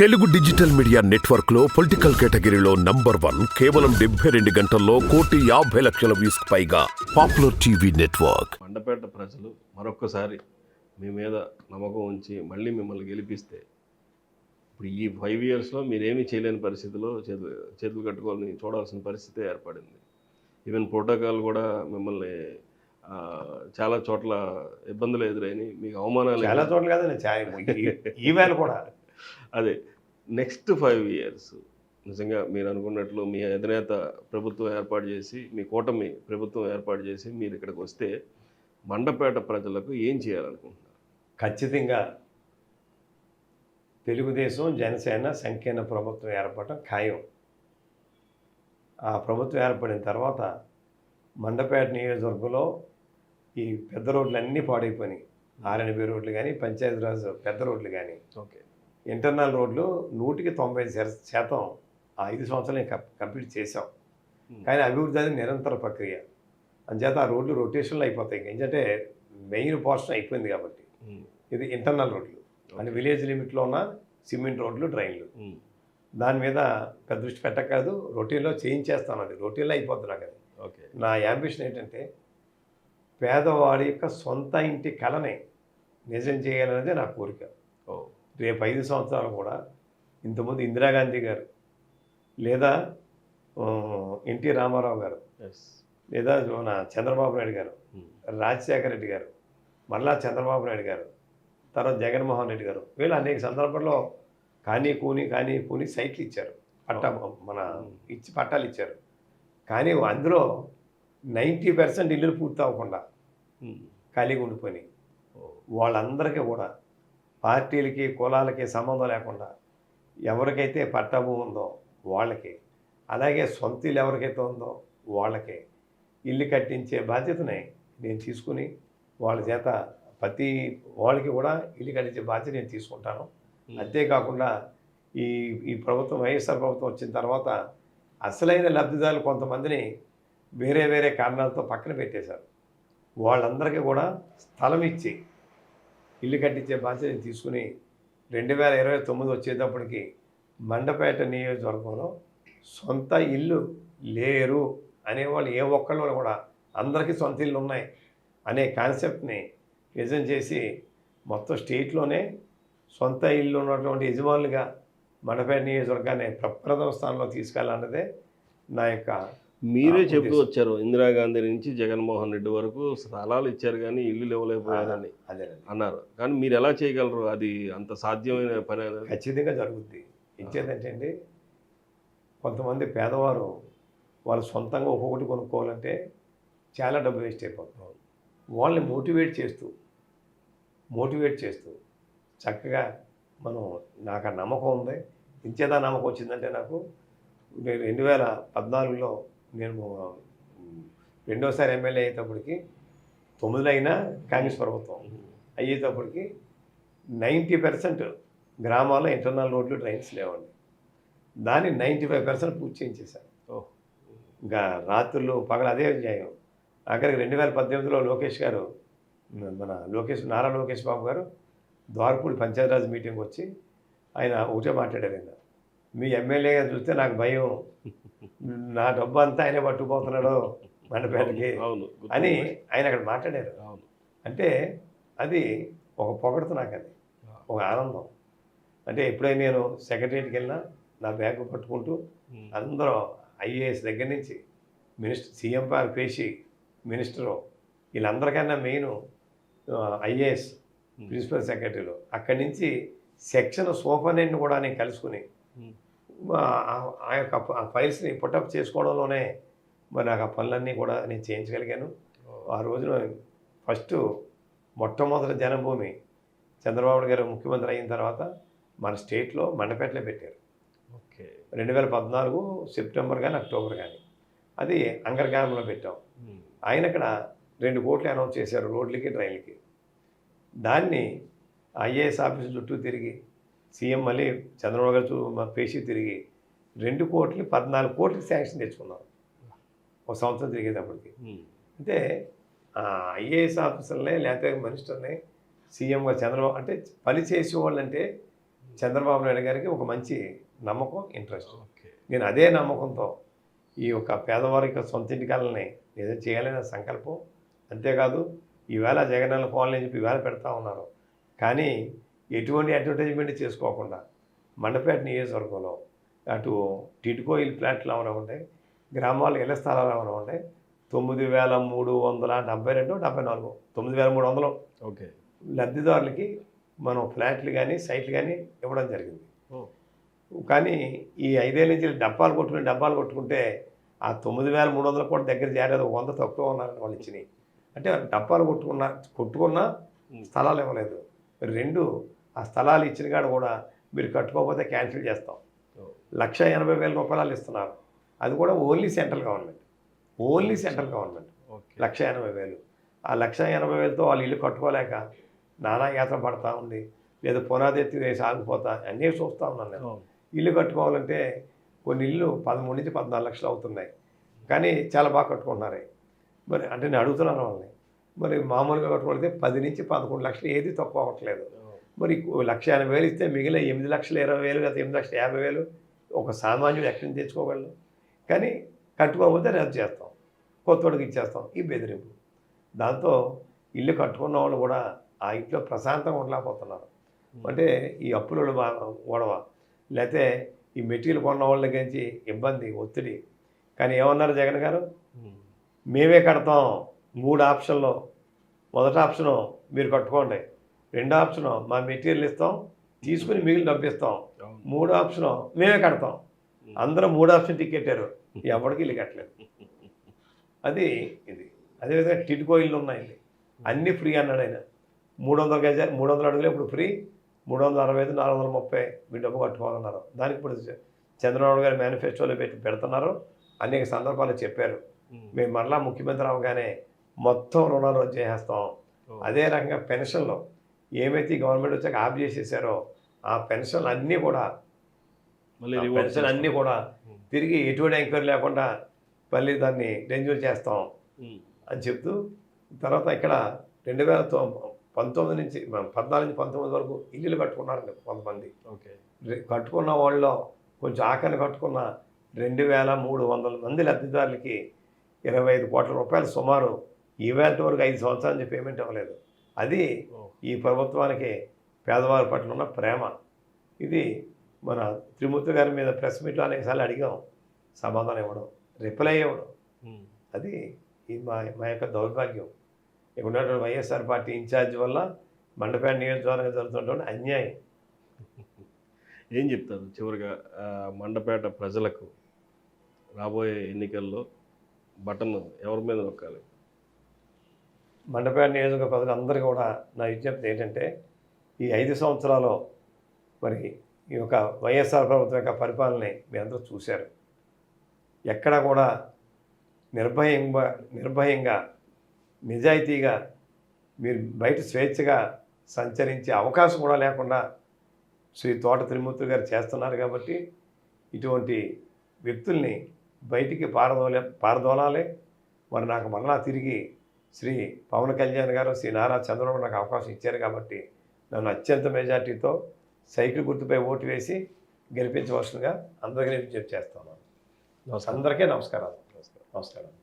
Telugu digital media నెట్వర్క్లో political కేటగిరీలో number one కేవలం డెబ్బై రెండు గంటల్లో కోటి యాభై లక్షల వ్యూస్ పైగా పాపులర్ టీవీ నెట్వర్క్. మండపేట ప్రజలు మరొక్కసారి మీ మీద నమ్మకం ఉంచి మళ్ళీ మిమ్మల్ని గెలిపిస్తే ఇప్పుడు ఈ ఫైవ్ ఇయర్స్లో మీరేమీ చేయలేని పరిస్థితిలో చేతులు చేతులు కట్టుకొని చూడాల్సిన పరిస్థితి ఏర్పడింది. ఈవెన్ ప్రోటోకాల్ కూడా మిమ్మల్ని చాలా చోట్ల ఇబ్బందులు ఎదురైనాయి. మీకు అవమానాలు చాలా చోట్ల కదండి చాలా ఈవేళ కూడా. అదే నెక్స్ట్ ఫైవ్ ఇయర్స్ నిజంగా మీరు అనుకున్నట్లు మీ అధినేత ప్రభుత్వం ఏర్పాటు చేసి మీ కూటమి ప్రభుత్వం ఏర్పాటు చేసి మీరు ఇక్కడికి వస్తే మండపేట ప్రజలకు ఏం చేయాలనుకుంటున్నారు? ఖచ్చితంగా తెలుగుదేశం జనసేన సంకీర్ణ ప్రభుత్వం ఏర్పడటం ఖాయం. ఆ ప్రభుత్వం ఏర్పడిన తర్వాత మండపేట నియోజకవర్గంలో ఈ పెద్ద రోడ్లు అన్నీ పాడైపోయినాయి ఆర్ఎన్బి రోడ్లు కానీ పంచాయతీరాజ్ పెద్ద రోడ్లు కానీ ఓకే. ఇంటర్నల్ రోడ్లు నూటికి తొంభై శాత- శాతం ఆ ఐదు సంవత్సరాలు కంప్లీట్ చేసాం కానీ అభివృద్ధి అనేది నిరంతర ప్రక్రియ. అంచేత ఆ రోడ్లు రొటేషన్లు అయిపోతాయి ఎందుకంటే మెయిన్ పోర్షన్ అయిపోయింది కాబట్టి. ఇది ఇంటర్నల్ రోడ్లు. అంటే విలేజ్ లిమిట్లో ఉన్న సిమెంట్ రోడ్లు డ్రైన్లు. దాని మీద పెద్ద దృష్టి పెట్టకూడదు రొటీన్లో చేయించేస్తాను అది. రొటీన్లో అయిపోద్ది నాకు అది. ఓకే. నా యాంబిషన్ ఏంటంటే పేదవాడి యొక్క సొంత ఇంటి కళని నిజం చేయాలనేది నా కోరిక. ఓ. రేపు ఐదు సంవత్సరాలు కూడా ఇంతకుముందు ఇందిరాగాంధీ గారు లేదా ఎన్టీ రామారావు గారు లేదా మన చంద్రబాబు నాయుడు గారు రాజశేఖర రెడ్డి గారు మళ్ళా చంద్రబాబు నాయుడు గారు తర్వాత జగన్మోహన్ రెడ్డి గారు వీళ్ళు అనేక సందర్భాల్లో కానీ కూని కానీ కూని సైట్లు ఇచ్చారు. పట్టా మన ఇచ్చి పట్టాలు ఇచ్చారు. కానీ అందులో నైంటీ పర్సెంట్ ఇల్లులు పూర్తి అవ్వకుండా ఖాళీగా ఉండిపోయినాయి. వాళ్ళందరికీ కూడా పార్టీలకి కులాలకి సంబంధం లేకుండా ఎవరికైతే పట్టా భూమి ఉందో వాళ్ళకి అలాగే సొంత ఇల్లు ఎవరికైతే ఉందో వాళ్ళకి ఇల్లు కట్టించే బాధ్యతని నేను తీసుకుని వాళ్ళ చేత ప్రతి వాళ్ళకి కూడా ఇల్లు కట్టించే బాధ్యత నేను తీసుకుంటాను. అంతేకాకుండా ఈ ఈ ప్రభుత్వం వైఎస్ఆర్ ప్రభుత్వం వచ్చిన తర్వాత అసలైన లబ్ధిదారులు కొంతమందిని వేరే వేరే కారణాలతో పక్కన పెట్టేశారు. వాళ్ళందరికీ కూడా స్థలం ఇచ్చి ఇల్లు కట్టించే బాధ్యత తీసుకుని రెండు వేల ఇరవై తొమ్మిది వచ్చేటప్పటికి మండపేట నియోజకవర్గంలో సొంత ఇల్లు లేరు అనేవాళ్ళు ఏ ఒక్కళ్ళు కూడా అందరికీ సొంత ఇల్లు ఉన్నాయి అనే కాన్సెప్ట్ని నిజం చేసి మొత్తం స్టేట్లోనే సొంత ఇల్లు ఉన్నటువంటి యజమానులుగా మండపేట నియోజకవర్గాన్ని ప్రప్రథమ స్థానంలో తీసుకెళ్ళాలన్నదే నా యొక్క మీరే చెప్తూ ఉద్దేశం. వచ్చారు. ఇందిరాగాంధీ నుంచి జగన్మోహన్ రెడ్డి వరకు స్థలాలు ఇచ్చారు కానీ ఇల్లు ఇవ్వలేకపోయారని అన్నారు. కానీ మీరు ఎలా చేయగలరు? అది అంత సాధ్యమైన పని ఖచ్చితంగా జరుగుద్ది. ఇచ్చేదంటే అండి కొంతమంది పేదవారు వాళ్ళు సొంతంగా ఒక్కొక్కటి కొనుక్కోవాలంటే చాలా డబ్బు వేస్ట్ అయిపోతుంది. వాళ్ళని మోటివేట్ చేస్తూ మోటివేట్ చేస్తూ చక్కగా మనం నాకు ఆ నమ్మకం ఉంది. ఇంచేదా నమ్మకం వచ్చిందంటే నాకు నేను రెండు వేల పద్నాలుగులో నేను రెండోసారి ఎమ్మెల్యే అయ్యేటప్పటికి తొమ్మిదిలో అయినా కాంగ్రెస్ ప్రభుత్వం. అయ్యేటప్పటికి నైంటీ పర్సెంట్ గ్రామాల్లో ఇంటర్నల్ రోడ్లు డ్రైన్స్ లేవండి. దాన్ని నైంటీ ఫైవ్ పర్సెంట్ పూర్తి చేయించేశారు. ఇంకా రాత్రులు పగలు అదే న్యాయం అక్కడికి రెండు వేల పద్దెనిమిదిలో లోకేష్ గారు మన లోకేష్ నారా లోకేష్ బాబు గారు ద్వారపూడి పంచాయతీరాజ్ మీటింగ్ వచ్చి ఆయన ఒకటే మాట్లాడారు మీ ఎమ్మెల్యేగా చూస్తే నాకు భయం. నా డబ్బు అంతా ఆయనే పట్టుకుపోతున్నాడు మండపేటకి అవును అని ఆయన అక్కడ మాట్లాడారు. అవును. అంటే అది ఒక పొగడత నాకు అది ఒక ఆనందం. అంటే ఎప్పుడైనా నేను సెక్రటరీకి వెళ్ళినా నా బ్యాగ్ పట్టుకుంటూ అందరూ ఐఏఎస్ దగ్గర నుంచి మినిస్టర్ సీఎం పేషి మినిస్టరు వీళ్ళందరికన్నా మెయిన్ ఐఏఎస్ ప్రిన్సిపల్ సెక్రటరీలు. అక్కడి నుంచి సెక్షన్ సూపరింటెండెంట్ కూడా నేను కలుసుకుని. ఆ- యొక్క ఫైల్స్ని పుటప్ చేసుకోవడంలోనే మరి నాకు ఆ పనులన్నీ కూడా నేను చేయించగలిగాను. ఆ రోజున ఫస్ట్ మొట్టమొదటి జనభూమి చంద్రబాబు గారు ముఖ్యమంత్రి అయిన తర్వాత మన స్టేట్లో మండపేటలో పెట్టారు. ఓకే. రెండు వేల పద్నాలుగు సెప్టెంబర్ కానీ అక్టోబర్ కానీ అది అంగర్గామంలో పెట్టాం. ఆయన అక్కడ రెండు కోట్లు అనౌన్స్ చేశారు రోడ్లకి డ్రైన్లకి. దాన్ని ఐఏఎస్ ఆఫీస్ చుట్టూ తిరిగి సీఎం మళ్ళీ చంద్రబాబు గారు మా పేషి తిరిగి రెండు కోట్లు పద్నాలుగు కోట్లకి శాంక్షన్ తెచ్చుకున్నాం ఒక సంవత్సరం తిరిగేటప్పటికి. అంటే ఐఏఎస్ ఆఫీసర్లే లేకపోతే మినిస్టర్ని సీఎంగా చంద్రబాబు అంటే పని చేసేవాళ్ళు అంటే చంద్రబాబు నాయుడు గారికి ఒక మంచి నమ్మకం ఇంట్రెస్ట్. నేను అదే నమ్మకంతో ఈ యొక్క పేదవారికి సొంత ఇంటికాలని నిజం చేయాలనే సంకల్పం. అంతేకాదు ఈవేళ జగనన్న అని చెప్పి ఈవేళ పెడతా ఉన్నారు. కానీ ఎటువంటి అడ్వర్టైజ్మెంట్ చేసుకోకుండా మండపేట నియోజకవర్గంలో అటు టిట్కో ఇల్ ఫ్లాట్లు ఏమైనా ఉంటాయి గ్రామాల ఇళ్ళ స్థలాలు ఏమైనా ఉంటాయి తొమ్మిది వేల మూడు వందల డెబ్బై రెండు డెబ్బై నాలుగు తొమ్మిది వేల మూడు వందలు ఓకే. లబ్ధిదారులకి మనం ఫ్లాట్లు కానీ సైట్లు కానీ ఇవ్వడం జరిగింది. కానీ ఈ ఐదేళ్ళ నుంచి డబ్బాలు కొట్టుకుని డబ్బాలు కొట్టుకుంటే ఆ తొమ్మిది వేల మూడు వందలు కూడా దగ్గర ఒక వంద తక్కువ ఉన్నారని వాళ్ళు ఇచ్చినాయి. అంటే డబ్బాలు కొట్టుకున్న కొట్టుకున్నా స్థలాలు ఇవ్వలేదు. రెండు ఆ స్థలాలు ఇచ్చిన కాడ కూడా మీరు కట్టుకోకపోతే క్యాన్సిల్ చేస్తాం. లక్ష ఎనభై వేల రూపాయలు ఇస్తున్నారు. అది కూడా only central government. Only central government. లక్ష ఎనభై వేలు. ఆ లక్ష ఎనభై వేలతో వాళ్ళు ఇల్లు కట్టుకోలేక నానా యాత్ర పడతా ఉంది. లేదా పునాది ఎత్తి వేసి ఆగిపోతా అన్నీ చూస్తూ ఉన్నాను నేను. ఇల్లు కట్టుకోవాలంటే కొన్ని ఇల్లు పదమూడు నుంచి పద్నాలుగు లక్షలు అవుతున్నాయి. కానీ చాలా బాగా కట్టుకుంటున్నారు. మరి అంటే నేను అడుగుతున్నాను వాళ్ళని. మరి మామూలుగా కట్టుకుంటే పది నుంచి పదకొండు లక్షలు ఏది తక్కువ అవ్వట్లేదు. మరి లక్ష ఎనభై వేలు ఇస్తే మిగిలిన ఎనిమిది లక్షల ఇరవై వేలు లేదా ఎనిమిది లక్షల యాభై వేలు ఒక సామాన్యుడు ఎక్కడి నుంచి తెచ్చుకోగలరు కానీ కట్టుకోకపోతే రద్దు చేస్తాం. కొత్తోడికి ఇచ్చేస్తాం. ఈ బెదిరింపు. దాంతో ఇల్లు కట్టుకున్న వాళ్ళు కూడా ఆ ఇంట్లో ప్రశాంతంగా ఉండలేకపోతున్నారు. అంటే ఈ అప్పుల గొడవ. లేకపోతే ఈ మెటీరియల్ కొన్న వాళ్ళ గురించి ఇబ్బంది ఒత్తిడి. కానీ ఏమన్నారు జగన్ గారు. మేమే కడతాం మూడు ఆప్షన్లో. మొదటి ఆప్షను మీరు కట్టుకోండి. రెండో ఆప్షను. మా మెటీరియల్ ఇస్తాం తీసుకుని మిగిలిన డబ్బు ఇస్తాం. మూడో ఆప్షను. మేమే కడతాం. అందరూ మూడు ఆప్షన్ టికెట్టారు ఎవరికి ఇల్లు కట్టలేదు. అది ఇది. అదేవిధంగా టిట్కో ఇల్లు ఉన్నాయి. అన్నీ ఫ్రీ అన్నాడు ఆయన. మూడు వందల గజ మూడు వందల అడుగులు ఇప్పుడు ఫ్రీ. మూడు వందల అరవై ఐదు నాలుగు వందల ముప్పై మీ డబ్బు కట్టుకోవాలన్నారు. దానికి ఇప్పుడు చంద్రబాబు గారు మేనిఫెస్టోలో పెట్టి పెడుతున్నారు. అనేక సందర్భాలు చెప్పారు. మేము. మరలా ముఖ్యమంత్రి అవగానే మొత్తం రుణాలు చేసేస్తాం. అదే రకంగా పెన్షన్లు. ఏమైతే గవర్నమెంట్ వచ్చాక ఆఫ్ చేసేసారో ఆ పెన్షన్లు అన్నీ కూడా పెన్షన్ అన్నీ కూడా తిరిగి ఎటువంటి ఎంక్వైరీ లేకుండా మళ్ళీ దాన్ని రెన్యూల్ చేస్తాం. అని చెప్తూ తర్వాత ఇక్కడ రెండు వేల పంతొమ్మిది నుంచి పద్నాలుగు నుంచి పంతొమ్మిది వరకు ఇల్లులు కట్టుకున్నారండి కొంతమంది. కట్టుకున్న వాళ్ళలో కొంచెం ఆకలి కట్టుకున్న రెండు వేల మూడు వందల మంది లబ్ధిదారులకి ఇరవై ఐదు కోట్ల రూపాయలు సుమారు ఈవేళ వరకు ఐదు సంవత్సరాల నుంచి పేమెంట్ ఇవ్వలేదు. అది. ఈ ప్రభుత్వానికి పేదవారి పట్ల ఉన్న ప్రేమ. ఇది మన త్రిమూర్తి గారి మీద ప్రెస్ మీట్లో అనేకసార్లు అడిగాం. సమాధానం ఇవ్వడం రిప్లై ఇవ్వడం. అది ఈ మా మా యొక్క దౌర్భాగ్యం. ఇక్కడ ఉన్నటువంటి వైఎస్ఆర్ పార్టీ ఇన్ఛార్జ్ వల్ల మండపేట నియోజకవర్గం జరుగుతున్నటువంటి అన్యాయం. ఏం చెప్తారు? చివరిగా మండపేట ప్రజలకు రాబోయే ఎన్నికల్లో బటన్ ఎవరి మీద నొక్కాలి? మండపేట నియోజక ప్రజలు అందరికీ కూడా నా విజ్ఞప్తి ఏంటంటే ఈ ఐదు సంవత్సరాలు మరి ఈ యొక్క వైఎస్ఆర్ ప్రభుత్వం యొక్క పరిపాలనని మీ అందరూ చూశారు. ఎక్కడ కూడా నిర్భయంగా నిర్భయంగా నిజాయితీగా మీరు బయట స్వేచ్ఛగా సంచరించే అవకాశం కూడా లేకుండా శ్రీ తోట త్రిమూర్తి గారు చేస్తున్నారు కాబట్టి ఇటువంటి వ్యక్తుల్ని బయటికి పారదోలే పారదోలాలి. మరి నాకు మరలా తిరిగి శ్రీ పవన్ కళ్యాణ్ గారు శ్రీ నారా చంద్రబాబు నాకు అవకాశం ఇచ్చారు కాబట్టి నన్ను అత్యంత మెజార్టీతో సైకిల్ గుర్తుపై ఓటు వేసి గెలిపించవలసిందిగా అందరికీ చేస్తున్నాను. నమస్కారం. అందరికీ నమస్కారాలు. నమస్కారం నమస్కారం.